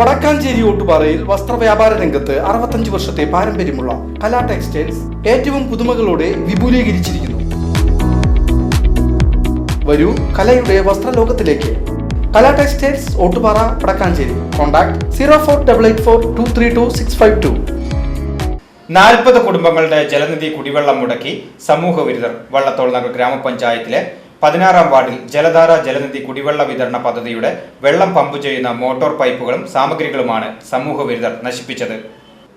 വടക്കാഞ്ചേരി ഓട്ടുപാറയിൽ വസ്ത്രവ്യാപാര രംഗത്ത് അറുപത്തഞ്ച് വർഷത്തെ പാരമ്പര്യമുള്ള കലാ ടെക്സ്റ്റൈൽസ് ഏറ്റവും പുതുമകളോടെ വിപുലീകരിച്ചിരിക്കുന്നു. വരൂ കലയുടെ വസ്ത്രലോകത്തിലേക്ക്. Kala textiles Ottupara Vadakkanchery. Contact zero four double eight four two three two six five two. നാൽപ്പത് കുടുംബങ്ങളുടെ ജലനിധി കുടിവെള്ളം മുടക്കി സമൂഹ വിരുദ്ധർ വള്ളത്തോൾ നഗർ ഗ്രാമപഞ്ചായത്തിലെ പതിനാറാം വാർഡിൽ ജലധാര ജലനിധി കുടിവെള്ള വിതരണ പദ്ധതിയുടെ വെള്ളം പമ്പ് ചെയ്യുന്ന മോട്ടോർ പൈപ്പുകളും സാമഗ്രികളുമാണ് സമൂഹ വിരുദ്ധർ നശിപ്പിച്ചത്.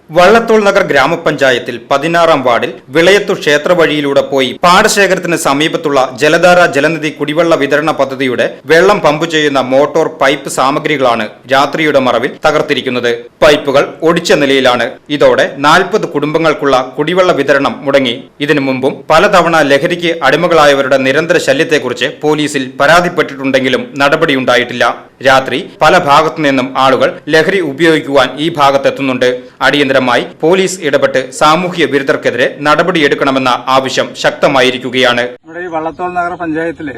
വള്ളത്തോൾ നഗർ ഗ്രാമപഞ്ചായത്തിൽ പതിനാറാം വാർഡിൽ വിളയത്തു ക്ഷേത്ര വഴിയിലൂടെ പോയി പാടശേഖരത്തിന് സമീപത്തുള്ള ജലധാര ജലനിധി കുടിവെള്ള വിതരണ പദ്ധതിയുടെ വെള്ളം പമ്പ് ചെയ്യുന്ന മോട്ടോർ പൈപ്പ് സാമഗ്രികളാണ് രാത്രിയുടെ മറവിൽ തകർത്തിരിക്കുന്നത്. പൈപ്പുകൾ ഒടിച്ച നിലയിലാണ്. ഇതോടെ നാൽപ്പത് കുടുംബങ്ങൾക്കുള്ള കുടിവെള്ള വിതരണം മുടങ്ങി. ഇതിനു മുമ്പും പലതവണ ലഹരിക്ക് അടിമകളായവരുടെ നിരന്തര ശല്യത്തെക്കുറിച്ച് പോലീസിൽ പരാതിപ്പെട്ടിട്ടുണ്ടെങ്കിലും നടപടിയുണ്ടായിട്ടില്ല. രാത്രി പല ഭാഗത്തു നിന്നും ആളുകൾ ലഹരി ഉപയോഗിക്കുവാൻ ഈ ഭാഗത്തെത്തുന്നുണ്ട്. അടിയന്തരമായി പോലീസ് ഇടപെട്ട് സാമൂഹ്യ വിരുദ്ധർക്കെതിരെ നടപടിയെടുക്കണമെന്ന ആവശ്യം ശക്തമായിരിക്കുകയാണ്. നമ്മുടെ വള്ളത്തോൾ നഗര പഞ്ചായത്തിൽ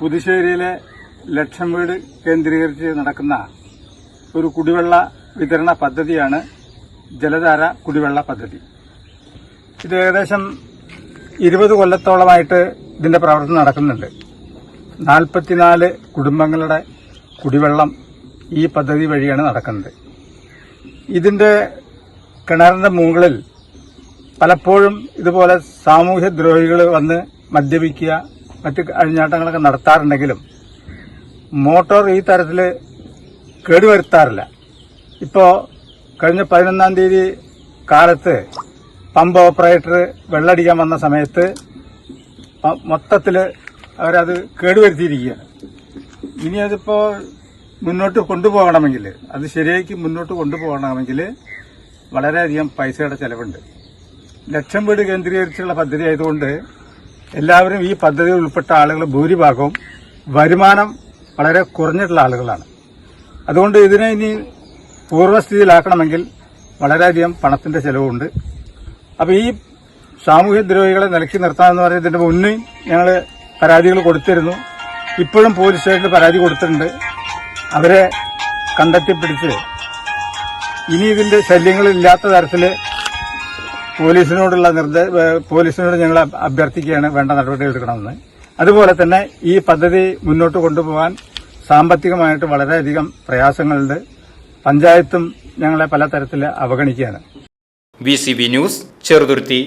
പുതുശ്ശേരിയിലെ ലക്ഷം വീട് കേന്ദ്രീകരിച്ച് നടക്കുന്ന ഒരു കുടിവെള്ള വിതരണ പദ്ധതിയാണ് ജലധാര കുടിവെള്ള പദ്ധതി. ഇത് ഏകദേശം ഇരുപത് കൊല്ലത്തോളമായിട്ട് ഇതിന്റെ പ്രവർത്തനം നടക്കുന്നുണ്ട്. നാൽപ്പത്തിനാല് കുടുംബങ്ങളുടെ കുടിവെള്ളം ഈ പദ്ധതി വഴിയാണ് നടക്കുന്നത്. ഇതിന്റെ കിണറിന്റെ മുകളിൽ പലപ്പോഴും ഇതുപോലെ സാമൂഹ്യ ദ്രോഹികൾ വന്ന് മദ്യപിക്കുക മറ്റ് അഴിഞ്ഞാട്ടങ്ങളൊക്കെ നടത്താറുണ്ടെങ്കിലും മോട്ടോർ ഈ തരത്തിൽ കേടുവരുത്താറില്ല. ഇപ്പോൾ കഴിഞ്ഞ പതിനൊന്നാം തീയതി കാലത്ത് പമ്പ് ഓപ്പറേറ്റർ വെള്ളടിക്കാൻ വന്ന സമയത്ത് മൊത്തത്തിൽ അവരത് കേടുവരുത്തിയിരിക്കുകയാണ്. ഇനി അതിപ്പോൾ മുന്നോട്ട് കൊണ്ടുപോകണമെങ്കിൽ അത് ശരിയാക്കി മുന്നോട്ട് കൊണ്ടുപോകണമെങ്കിൽ വളരെയധികം പൈസയുടെ ചെലവുണ്ട്. ലക്ഷം വീട് കേന്ദ്രീകരിച്ചുള്ള പദ്ധതി ആയതുകൊണ്ട് എല്ലാവരും ഈ പദ്ധതിയിൽ ഉൾപ്പെട്ട ആളുകൾ ഭൂരിഭാഗവും വരുമാനം വളരെ കുറഞ്ഞിട്ടുള്ള ആളുകളാണ്. അതുകൊണ്ട് ഇതിനെ ഇനി പൂർവസ്ഥിതിയിലാക്കണമെങ്കിൽ വളരെയധികം പണത്തിന്റെ ചെലവുണ്ട്. അപ്പോൾ ഈ സാമൂഹ്യ ദ്രോഹികളെ നിലക്കി നിർത്താമെന്ന് പറയുന്നതിന്റെ മുന്നേ ഞങ്ങൾ പരാതികൾ കൊടുത്തിരുന്നു. ഇപ്പോഴും പോലീസ് സ്റ്റേഷനിൽ പരാതി കൊടുത്തിട്ടുണ്ട്. അവരെ കണ്ടെത്തി പിടിച്ച് ഇനി ഇതിന്റെ ശല്യങ്ങളില്ലാത്ത തരത്തിൽ പോലീസിനോടുള്ള നിർദ്ദേശ പോലീസിനോട് ഞങ്ങൾ അഭ്യർത്ഥിക്കുകയാണ് വേണ്ട നടപടികൾ എടുക്കണമെന്ന്. അതുപോലെ തന്നെ ഈ പദ്ധതി മുന്നോട്ട് കൊണ്ടുപോകാൻ സാമ്പത്തികമായിട്ട് വളരെയധികം പ്രയാസങ്ങളുണ്ട്. പഞ്ചായത്തും ഞങ്ങളെ പലതരത്തിൽ അവഗണിക്കുകയാണ്. V news Cheruthuruthy.